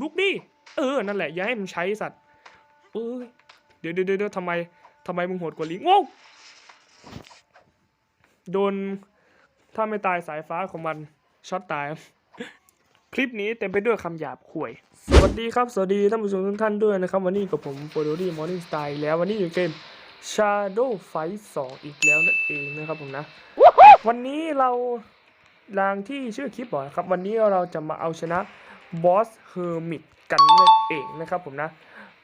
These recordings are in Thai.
ลุกดิ เออ นั่นแหละ อย่าให้มันใช้สัตว์เอ้ย เดี๋ยวเดี๋ยวเดี๋ยวทำไมทำไมมึงโหดกว่าลิงโว้วโดน ถ้าไม่ตายสายฟ้าของมันช็อตตาย คลิปนี้เต็มไปด้วยคำหยาบข่วย สวัสดีครับ สวัสดีท่านผู้ชมทุกท่านด้วยนะครับ วันนี้กับผมโฟโดดี้มอร์นิ่งสไตล์แล้ววันนี้อยู่เกม Shadow Fight 2 อีกแล้วนั่นเองนะครับผมนะ วันนี้เราลางที่ชื่อคลิปบอกครับ วันนี้เราจะมาเอาชนะบอส เฮอร์มิตกันนั่นเองนะครับผมนะ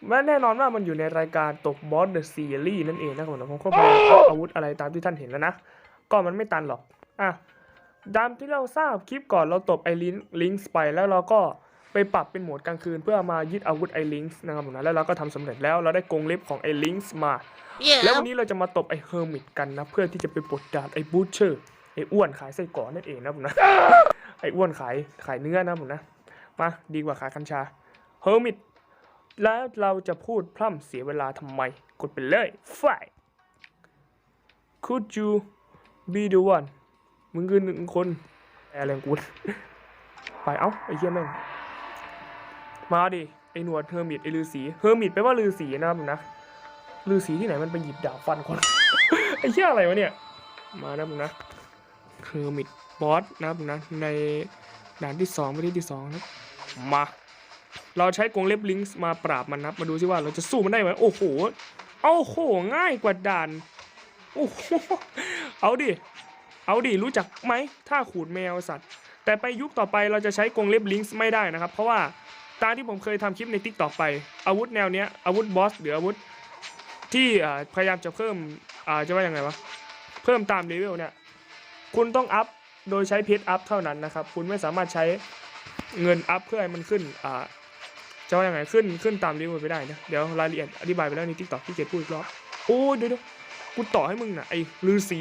และแน่นอนว่ามันอยู่ในรายการตกบอสเดอะซีรีส์นั่นเองนะครับผมนะผมก็พยายามเอาอาวุธอะไรตามที่ท่านเห็นแล้วนะ ก็มันไม่ตันหรอกอะตามที่เราทราบคลิปก่อนเราตบไอลิงลิงส์ไปแล้วเราก็ไปปรับเป็นโหมดกลางคืนเพื่อมายึดอาวุธไอลิงส์นะครับผมนะแล้วเราก็ทำสำเร็จแล้วเราได้กรงเล็บของไอลิงส์มา แล้ววันนี้เราจะมาตบไอเฮอร์มิตกันนะ เพื่อที่จะไปปลดดาบไอบูชเชอร์ไออ้วนขายไส้กรอกนั่นเองนะผมนะไออ้วนขายขายเนื้อนะผมนะ มาดีกว่าขายกัญชาเฮอร์มิตแล้วเราจะพูดพร่ำเสียเวลาทำไม กดไปเลยไฟ Could you be the one มึงคือหนึ่งคนแอะไรงกูไปเอ้าไอ้เหี้ยแม่ง มาดิ ไอ้หนวดเฮอร์มิตไอ้ลือสีเฮอร์มิตแปลว่าลือสีนะครับผมนะลือสีที่ไหนมันไปหยิบดาบฟันคน ไอ้เหี้ยอะไรวะเนี่ย มานะผมนะเฮอร์มิตบอสนะครับผมนะในด่านที่สองไม่ได้ที่สองนะ มา เราใช้กรงเล็บลิงส์มาปราบมันนะครับ มาดูซิว่าเราจะสู้มันได้ไหมโอ้โหโอ้โห ง่ายกว่าด่านโอ้โหเอาดิ เอาดิ รู้จักไหมถ้าขูดแมวสัตว์ แต่ไปยุคต่อไปเราจะใช้กรงเล็บลิงส์ไม่ได้นะครับ เพราะว่าตามที่ผมเคยทำคลิปในทิกต่อไป อาวุธแนวเนี้ยอาวุธบอสหรืออาวุธ ที่พยายามจะเพิ่มจะว่ายังไงวะเพิ่มตามเลเวลเนี่ยคุณต้องอัพโดยใช้เพชรอัพเท่านั้นนะครับ คุณไม่สามารถใช้ เงินอัพเพื่อให้มันขึ้นอ่าจะว่ายังไงขึ้นขึ้นตามเลเวลไปได้นะเดี๋ยวรายละเอียดอธิบายไปแล้วในทิกตอกที่เกียพูดอีกรอบโอ้ยเดี๋ยวเดี๋ยวกูต่อให้มึงนะไอ้ลือสี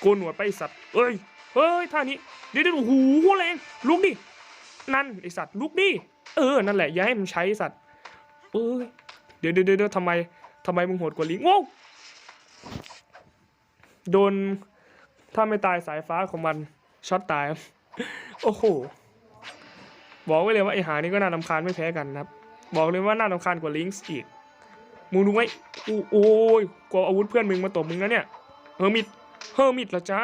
โกนหนวดไปสัตว์เอ้ยเฮ้ยท่านี้เดี๋ยวเดี๋ยวโอ้โหแรงลุกดินั่นไอสัตว์ลุกดิเออนั่นแหละอย่าให้มันใช้สัตว์เอ้ยเดี๋ยวเดี๋ยวเดี๋ยวทำไมทำไมมึงโหดกว่าลิงโว้โดนถ้าไม่ตายสายฟ้าของมันช็อตตายโอ้โห บอกไว้เลยว่าไอหานี่ก็น่ารำคาญไม่แพ้กันนะครับ บอกเลยว่าน่ารำคาญกว่าลิงส์อีกมึงรู้ไหมอู้โอ้ยกลัวอาวุธเพื่อนมึงมาตบมึงนะเนี่ยเฮอร์มิตเฮอร์มิตเหรอจ๊ะ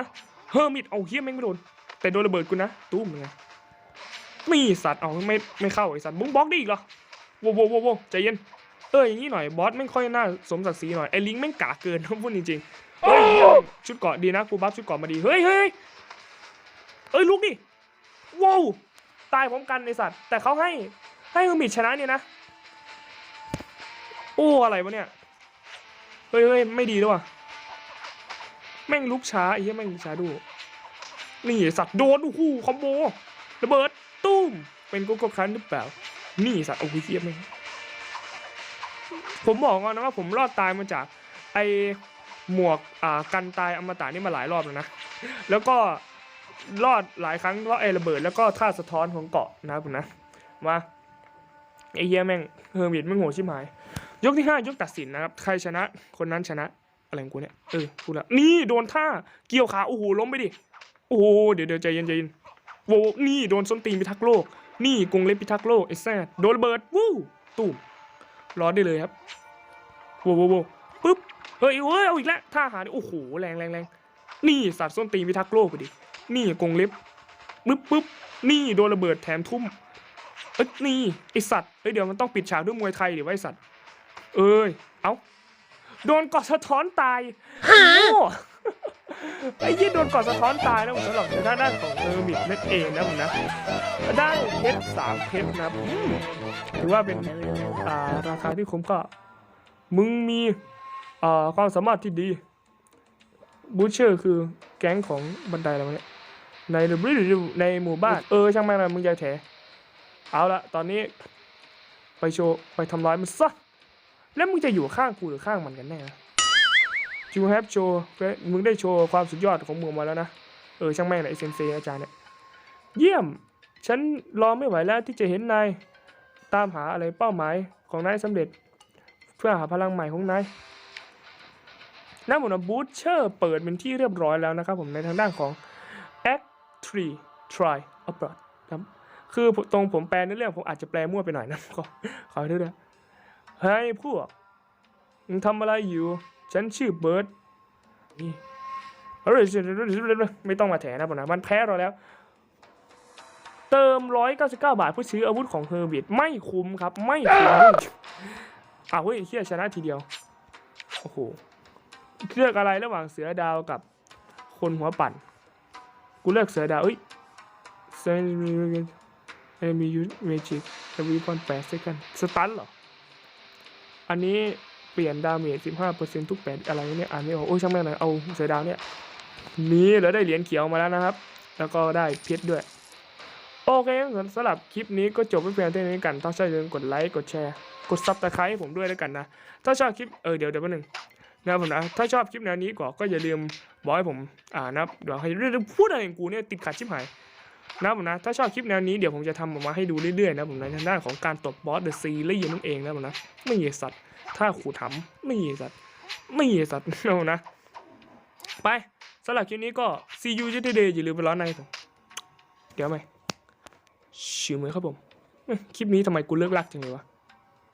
เฮอร์มิตเอาเฮี้ยแม่งไม่โดนแต่โดนระเบิดกูนะตุ้มไงมีสัตว์เอาไม่ไม่เข้าไอสัตว์บุ้งบล็อกได้อีกเหรอโว้โว้โว้วใจเย็นเอออย่างนี้หน่อยบอสแม่งค่อยน่าสมศักดิ์ศรีหน่อยไอ้ลิงแม่งกาเกินพูดจริงๆเฮ้ยเฮ้ยชุดเกาะดีนะกูบัฟชุดเกาะมาดีเฮ้ยเฮ้ยเอ้ยลุกดิว้าว ตายพร้อมกันไอสัตว์ แต่เขาให้ให้เฮอร์มิตชนะเนี่ยนะโอ้อะไรวะเนี่ยเฮ้ยเฮ้ยไม่ดีด้วยว่ะแม่งลุกช้าไอ้เหี้ยแม่งลุกช้าดู นี่สัตว์โดนโอ้โหคอมโบระเบิดตุ้มเป็นโกโก้คันหรือเปล่า นี่สัตว์โอ้โหเหี้ยแม่งผมบอกก่อนนะว่าผมรอดตายมาจากไอหมวกอ่ากันตายอมตะนี่มาหลายรอบแล้วนะ แล้วก็ รอดหลายครั้งราะไอ้ระเบิดแล้วก็ท่าสะท้อนของเกาะนะครับผมนะมาไอ้เหี้ยแม่งเฮอร์มิตแม่งโหดชิบหาย ยกที่ห้ายกตัดสินนะครับ ใครชนะ คนนั้นชนะ อะไรของกูเนี่ยเออกูละนี่โดนท่าเกี่ยวขาโอ้โหล้มไปดิโอ้โหเดี๋ยวเดี๋ยวใจเย็นใจเย็นโว้นี่โดนส้นตีนพิทักษ์โลก นี่กรงเล็บพิทักษ์โลกไอ้แซดโดนระเบิดวู้ตูมร้อนได้เลยครับโว้โว้โว้ปึ๊บเฮ้ยเฮ้ยเอาอีกแล้วท่าหาโอ้โหแรงแรงแรงนี่สัตว์ส้นตีนพิทักษ์โลกไปดิ นี่กรงเล็บปึ๊บปึ๊บนี่โดนระเบิดแถมทุ่มเอ้ยนี่ไอสัตว์เอ้ยเดี๋ยวมันต้องปิดฉากด้วยมวยไทยเดี๋ยวไอสัตว์ เอ้ยเอ้าโดนกอดสะท้อนตายโอ้ไอ้ยี่โดนกอดสะท้อนตายนะผมสำหรับทางด้านของเออร์มิดนั่นเองนะผมนะได้เพชรสามเพชรนะครับอืมถือว่าเป็นอ่าราคาที่คุ้มก็ มึงมีอ่าความสามารถที่ดีบูชเชอร์คือแก๊งของบันไดแล้วเนี่ย ในในหมู่บ้าน เออช่างแม่งเลยมึงอย่าแถเอาละตอนนี้ ไปโชว์ไปทำร้ายมันซะแล้วมึงจะอยู่ข้างกูหรือข้างมันกันแน่นะจูแฮปโชว์มึงได้โชว์ความสุดยอดของมึงมาแล้วนะเออช่างแม่งนะไอเซนเซอาจารย์เนี่ยเยี่ยม ฉันรอไม่ไหวแล้วที่จะเห็นนายตามหาอะไรเป้าหมายของนายสำเร็จ เพื่อหาพลังใหม่ของนายน้ำมันบูชเชอร์เปิดเป็นที่เรียบร้อยแล้วนะครับผมในทางด้านของ Act 3 Try Abroad ครับคือตรงผมแปลในเรื่องผมอาจจะแปลมั่วไปหน่อยนะขอขอโทษด้วยเฮ้ยพวกมึงทำอะไรอยู่ ฉันชื่อเบิร์ดนี่เฮ้ยไม่ต้องมาแถนะผมนะมันแพ้เราแล้ว เติม 199 บาทเพื่อซื้ออาวุธของเฮอร์บิทไม่คุ้มครับ ไม่คุ้มอ้าวเฮ้ยเฮียชนะทีเดียว โอ้โหเลือกอะไรระหว่างเสือดาวกับคนหัวปั่น กูเลือกเสือดาวเอ้ยเซนมีเอมียูเมจิกเอวีพอนแปดเซกันสตันเหรอ อันนี้เปลี่ยนดาเมจ15%ทุกแปดอะไรเนี่ยอ่านไม่ออกโอ้ยช่างแม่งเลยเอาเสือดาวเนี่ยนี่แล้วได้เหรียญเขียวมาแล้วนะครับ แล้วก็ได้เพชรด้วย โอเคสำหรับคลิปนี้ก็จบไปเพียงเท่านี้กัน ถ้าชอบอย่าลืมกดไลค์กดแชร์ กดซับสไครต์ให้ผมด้วยแล้วกันนะ ถ้าชอบคลิปเออเดี๋ยวเดี๋ยวแป๊บนึง นะครับผมนะถ้าชอบคลิปแนวนี้ก็ก็อย่าลืมบอกให้ผมอ่านะครับเดี๋ยวให้เรื่องพูดอะไรของกูเนี่ยติดขัดชิบหายนะครับผมนะถ้าชอบคลิปแนวนี้เดี๋ยวผมจะทำออกมาให้ดูเรื่อยๆนะผมนะทางด้านของการตบบอสเดอะซีรีส์นั่นเองนะผมนะไม่เหยสัตว์ถ้าขู่ทำไม่เหยสัตว์ไม่เหยสัตว์นะผมนะ ไปสำหรับคลิปนี้ก็ see you today อย่าลืมไปร้อนในผมเดี๋ยวไหมชิวมือครับผมคลิปนี้ทำไมกูเลิกลักจังเลยวะ